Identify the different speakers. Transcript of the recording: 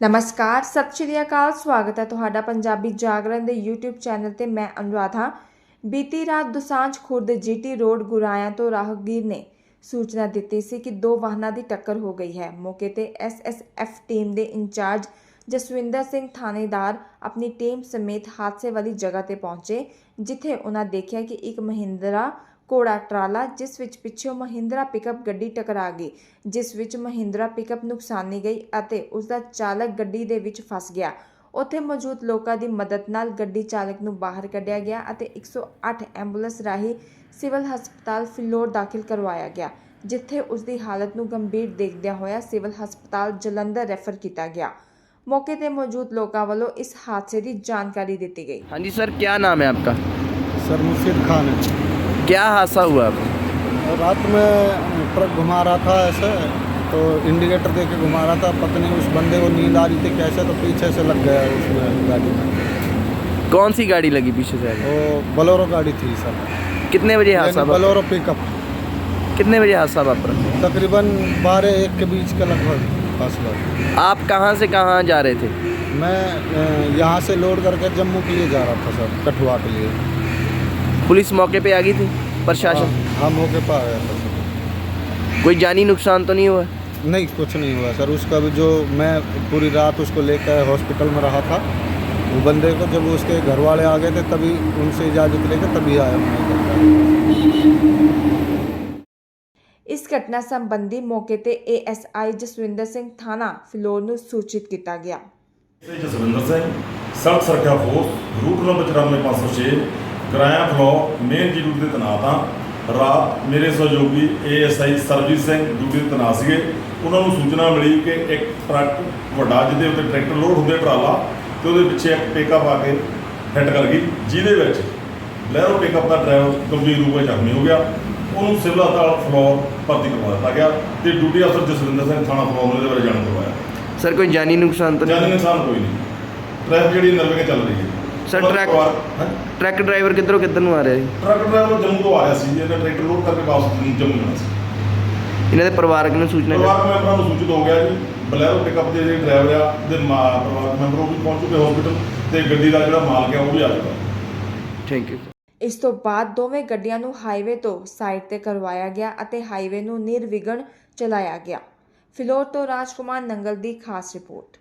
Speaker 1: ਨਮਸਕਾਰ, ਸਤਿ ਸ਼੍ਰੀ ਅਕਾਲ, ਸਵਾਗਤ ਹੈ ਤੁਹਾਡਾ ਪੰਜਾਬੀ ਜਾਗਰਣ ਦੇ YouTube ਚੈਨਲ ਤੇ ਮੈਂ ਅਨੁਰਾਧਾ। ਬੀਤੀ ਰਾਤ ਦੁਸਾਂਝ ਖੁਰਦ ਜੀਟੀ ਰੋਡ ਗੁਰਾਇਆਂ ਤੋਂ ਰਾਹਗੀਰ ਨੇ ਸੂਚਨਾ ਦਿੱਤੀ ਸੀ ਕਿ ਦੋ ਵਾਹਨਾਂ ਦੀ ਟੱਕਰ ਹੋ ਗਈ ਹੈ। ਮੌਕੇ ਤੇ ਐਸਐਸਐਫ ਟੀਮ ਦੇ ਇੰਚਾਰਜ ਜਸਵਿੰਦਰ ਸਿੰਘ ਥਾਣੇਦਾਰ ਆਪਣੀ ਟੀਮ ਸਮੇਤ ਹਾਦਸੇ ਵਾਲੀ ਜਗ੍ਹਾ ਤੇ ਪਹੁੰਚੇ, ਜਿੱਥੇ ਉਹਨਾਂ ਦੇਖਿਆ ਕਿ ਇੱਕ ਮਹਿੰਦਰਾ ਕੋੜਾ ਟਰਾਲਾ ਜਿਸ ਵਿੱਚ ਪਿੱਛੋਂ ਮਹਿੰਦਰਾ ਪਿਕਅਪ ਗੱਡੀ ਟਕਰਾ ਗਈ ਜਿਸ ਵਿੱਚ ਮਹਿੰਦਰਾ ਪਿਕਅਪ ਨੁਕਸਾਨੀ ਗਈ ਅਤੇ ਉਸ ਦਾ ਚਾਲਕ ਗੱਡੀ ਦੇ ਵਿੱਚ ਫਸ ਗਿਆ ਉੱਥੇ ਮੌਜੂਦ ਲੋਕਾਂ ਦੀ ਮਦਦ ਨਾਲ ਗੱਡੀ ਚਾਲਕ ਨੂੰ ਬਾਹਰ ਕੱਢਿਆ ਗਿਆ ਅਤੇ 108 ਐਂਬੂਲੈਂਸ ਰਾਹੀਂ ਸਿਵਲ ਹਸਪਤਾਲ ਫਿਲੌਰ ਦਾਖਲ ਕਰਵਾਇਆ ਗਿਆ ਜਿੱਥੇ ਉਸ ਦੀ ਹਾਲਤ ਨੂੰ ਗੰਭੀਰ ਦੇਖਦਿਆਂ ਹੋਇਆ ਸਿਵਲ ਹਸਪਤਾਲ ਜਲੰਧਰ ਰੈਫਰ ਕੀਤਾ ਗਿਆ ਮੌਕੇ ਤੇ ਮੌਜੂਦ ਲੋਕਾਂ ਵੱਲੋਂ ਇਸ ਹਾਦਸੇ ਦੀ ਜਾਣਕਾਰੀ ਦਿੱਤੀ ਗਈ
Speaker 2: हाँ जी सर क्या नाम है आपका
Speaker 3: सर मुर्शिद खान है
Speaker 2: क्या हादसा हुआ?
Speaker 3: रात में ट्रक घुमा रहा था ऐसे तो इंडिकेटर दे के घुमा रहा था पता नहीं उस बंदे को नींद आ रही थी कैसे तो पीछे से लग गया उसमें गाड़ी में।
Speaker 2: कौन सी गाड़ी लगी पीछे से?
Speaker 3: वो बलोरो गाड़ी थी सर।
Speaker 2: कितने बजे हादसा
Speaker 3: बलोरो पिकअप
Speaker 2: कितने बजे हादसा वापरा?
Speaker 3: तकरीबन बारह एक के बीच का लगभग फासला
Speaker 2: आप कहाँ से कहाँ जा रहे थे?
Speaker 3: मैं यहाँ से लोड करके जम्मू के लिए जा रहा था सर कठुआ के लिए।
Speaker 2: पुलिस मौके पे आ गई थी प्रशासन
Speaker 3: हाँ, हाँ मौके पर आया था सर
Speaker 2: कोई जानी नुकसान तो नहीं हुआ
Speaker 3: नहीं कुछ नहीं हुआ सर उसका भी जो मैं पूरी रात उसको लेकर हॉस्पिटल में रहा था वो बंदे को जब उसके घर वाले आ गए थे तभी उनसे इजाज़त लेकर तभी आया मैं
Speaker 1: ਇਸ ਘਟਨਾ ਸੰਬੰਧੀ ਮੌਕੇ ਤੇ ਏਐਸਆਈ ਜਸਵਿੰਦਰ ਸਿੰਘ ਥਾਣਾ ਫਿਲੌਰ ਨੂੰ ਸੂਚਿਤ ਕੀਤਾ ਗਿਆ
Speaker 4: ਇਹ ਜਸਵਿੰਦਰ ਸਿੰਘ ਸੜਕ ਸੁਰੱਖਿਆ force route number 94506 Goraya Phillaur main ਜੀ ਡਿਊਟੀ ਦੇ ਤਨਾਤ ਹਾਂ ਰਾਤ ਮੇਰੇ ਸਹਿਯੋਗੀ ਏਐਸਆਈ ਸਰਜੀਤ ਸਿੰਘ ਡਿਊਟੀ ਤੇ ਤਨਾਤ ਸੀਗੇ। ਉਹਨਾਂ ਨੂੰ ਸੂਚਨਾ ਮਿਲੀ ਕਿ ਇੱਕ ਟਰੱਕ ਵੱਡਾ ਜਿਹਦੇ ਉੱਤੇ ਟਰੈਕਟਰ ਲੋਡ ਹੁੰਦੇ ਟਰਾਲਾ ਤੇ ਉਹਦੇ ਪਿੱਛੇ ਇੱਕ ਪਿਕਅਪ ਆ ਕੇ ਹਿੱਟ ਕਰ ਗਈ ਜਿਹਦੇ ਵਿੱਚ ਲੈਰੋ ਪਿਕਅਪ ਦਾ ਡਰਾਈਵਰ ਗੰਭੀਰ ਰੂਪ ਵਿੱਚ ਜ਼ਖਮੀ ਹੋ ਗਿਆ। ਉਹਨੂੰ ਸਿਵਲ ਹਸਪਤਾਲ ਫਲੋਰ ਭਰਤੀ ਕਰਵਾ ਦਿੱਤਾ ਗਿਆ ਤੇ ਡਿਊਟੀ ਅਫਸਰ ਜਸਵਿੰਦਰ ਸਿੰਘ ਥਾਣਾ ਫਲੋਰ ਦੇ ਬਾਰੇ ਜਾਣ ਕਰਵਾਇਆ
Speaker 2: ਸਰ ਕੋਈ ਜਾਨੀ ਨੁਕਸਾਨ ਤਾਂ
Speaker 4: ਨਹੀਂ?
Speaker 2: ਜਾਨੀ
Speaker 4: ਨੁਕਸਾਨ ਕੋਈ ਨਹੀਂ। ਟ੍ਰੈਫਿਕ ਜਿਹੜੀ ਨਰਵੇ ਚੱਲ ਰਹੀ ਹੈ। ਸਰ ਟਰੱਕ
Speaker 2: ਟਰੱਕ ਡਰਾਈਵਰ ਕਿੱਧਰੋਂ ਕਿੱਧਰ ਨੂੰ ਆ ਰਿਹਾ ਜੀ?
Speaker 4: ਟਰੱਕ ਡਰਾਈਵਰ ਜੰਮੂ ਤੋਂ ਆ ਸੀ ਇਹਦਾ ਟਰੈਕਟਰ ਲੋਡ ਕਰਕੇ ਵਾਪਸ ਜੰਮੂ ਜਾਣਾ ਸੀ।
Speaker 2: ਇਹਨਾਂ ਦੇ ਪਰਿਵਾਰਕ ਨੂੰ ਸੂਚਨਾ
Speaker 4: ਪਰਿਵਾਰਕ ਮੈਂਬਰਾਂ ਨੂੰ ਸੂਚਿਤ ਹੋ ਗਿਆ ਜੀ। ਬਲੈਰੋ ਪਿਕਅਪ ਦੇ ਜਿਹੜੇ ਡਰਾਈਵਰ ਆ ਦੇ ਪਰਿਵਾਰਕ ਮੈਂਬਰ ਉਹ ਵੀ ਪਹੁੰਚ ਚੁੱਕੇ ਹਸਪੀਟਲ ਤੇ ਗੱਡੀ ਦਾ ਜਿਹੜਾ ਮਾਲਕ ਆ ਉਹ ਵੀ ਆ ਚੁੱਕਾ।
Speaker 2: ਥੈਂਕ ਯੂ
Speaker 1: ਇਸ ਤੋਂ ਬਾਅਦ ਦੋਵੇਂ ਗੱਡੀਆਂ ਨੂੰ ਹਾਈਵੇ ਤੋਂ ਸਾਈਡ ਤੇ ਕਰਵਾਇਆ ਗਿਆ ਅਤੇ ਹਾਈਵੇ ਨੂੰ ਨਿਰਵਿਘਨ ਚਲਾਇਆ ਗਿਆ। ਫਿਲੌਰ ਤੋਂ ਰਾਜਕੁਮਾਰ ਨੰਗਲ ਦੀ ਖਾਸ ਰਿਪੋਰਟ।